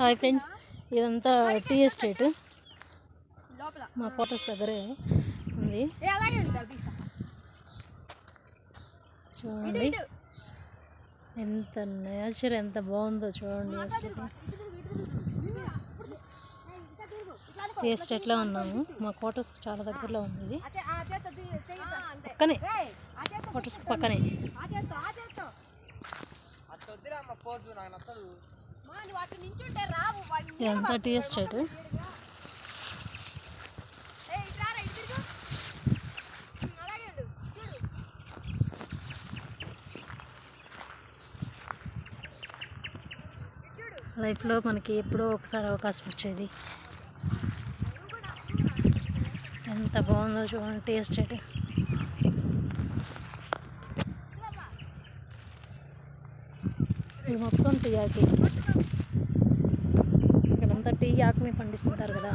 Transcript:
Hi friends ఇదంతా tea estate. లోపల మా క్వార్టర్స్ దగ్గరే ఉంది. చూడండి. ఎంత నేచర్ ఎంత బాగుందో చూడండి అసలు టీ ఎస్టేట్లో ఉన్నాము. మా క్వార్టర్స్కి చాలా దగ్గరలో ఉంది ఇది. పక్కనే. క్వార్టర్స్కి పక్కనే. ఇదంతా టీ ఎస్టేట్ ఏ ఇట్లా రా, ఇటు తిరుగు. ఉమ్, అలాగే ఉండు. చూడు ఇటు చూడు లైఫ్లో మనకి ఎప్పుడో ఒకసారి అవకాశం వచ్చేది. ఎంత బాగుందో చూడండి టీ ఎస్టేట్ ఇది మొత్తం ఆకి ఇక్కడంతా టీ ఆకుని పండిస్తుంటారు కదా.